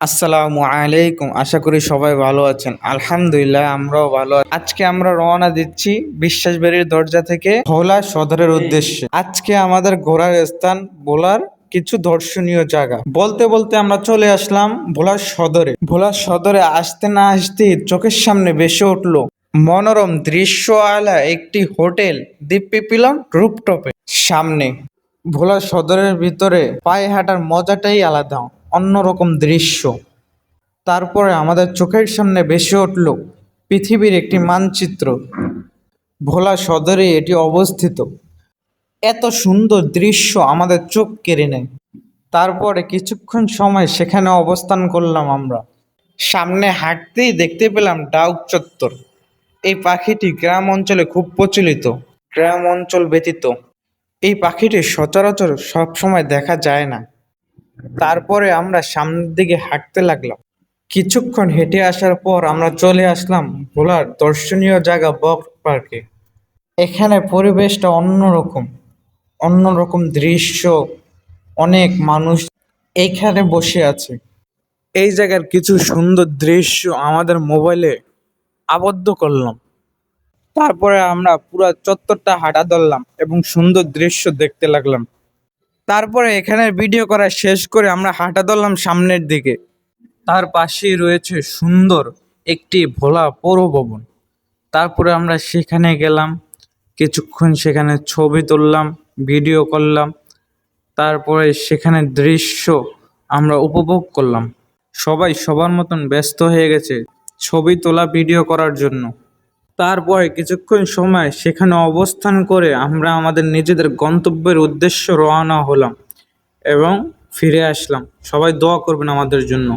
আসসালামু আলাইকুম। আশা করি সবাই ভালো আছেন। আলহামদুলিল্লাহ, আমরাও ভালো। আজকে আমরা রওনা দিচ্ছি বিশ্বাসবাড়ির দরজা থেকে ভোলা সদরের উদ্দেশ্যে। আজকে আমাদের ঘোরার স্থান ভোলার কিছু দর্শনীয় জায়গা। বলতে বলতে আমরা চলে আসলাম ভোলার সদরে। ভোলার সদরে আসতে না আসতেই চোখের সামনে ভেসে উঠল মনোরম দৃশ্য আলা একটি হোটেল দিব্যি পিলাম রূপটপে সামনে ভোলা সদরের ভিতরে পায়ে হাঁটার মজাটাই আলাদা। অন্যরকম দৃশ্য। তারপরে আমাদের চোখের সামনে ভেসে উঠল পৃথিবীর একটি মানচিত্র। ভোলা সদরে এটি অবস্থিত। এত সুন্দর দৃশ্য আমাদের চোখ কেড়ে নেয়। তারপরে কিছুক্ষণ সময় সেখানে অবস্থান করলাম আমরা। সামনে হাঁটতেই দেখতে পেলাম ডাউক চত্বর। এই পাখিটি গ্রাম অঞ্চলে খুব প্রচলিত, গ্রাম অঞ্চল ব্যতীত। এই পাখিটি সচরাচর সবসময় দেখা যায় না। তারপরে আমরা সামনের দিকে হাঁটতে লাগলাম। কিছুক্ষণ হেঁটে আসার পর আমরা চলে আসলাম ভোলার দর্শনীয় জায়গা বক পার্কে। এখানে পরিবেশটা অন্যরকম অন্যরকম দৃশ্য, অনেক মানুষ এইখানে বসে আছে। এই জায়গার কিছু সুন্দর দৃশ্য আমাদের মোবাইলে আবদ্ধ করলাম। তারপরে আমরা পুরো চত্বরটা হাঁটা ধরলাম এবং সুন্দর দৃশ্য দেখতে লাগলাম। তারপরে এখানে ভিডিও করা শেষ করে আমরা হাঁটা ধরলাম সামনের দিকে। তার পাশেই রয়েছে সুন্দর একটি ভোলা পৌর ভবন তারপরে আমরা সেখানে গেলাম, কিছুক্ষণ সেখানে ছবি তুললাম ভিডিও করলাম, তারপরে সেখানে দৃশ্য আমরা উপভোগ করলাম। সবাই সবার মতন ব্যস্ত হয়ে গেছে ছবি তোলা ভিডিও করার জন্য। তারপরে কিছুক্ষণ সময় সেখানে অবস্থান করে আমরা আমাদের নিজেদের গন্তব্যের উদ্দেশ্য রওনা হলাম এবং ফিরে আসলাম। সবাই দোয়া করবেন আমাদের জন্য।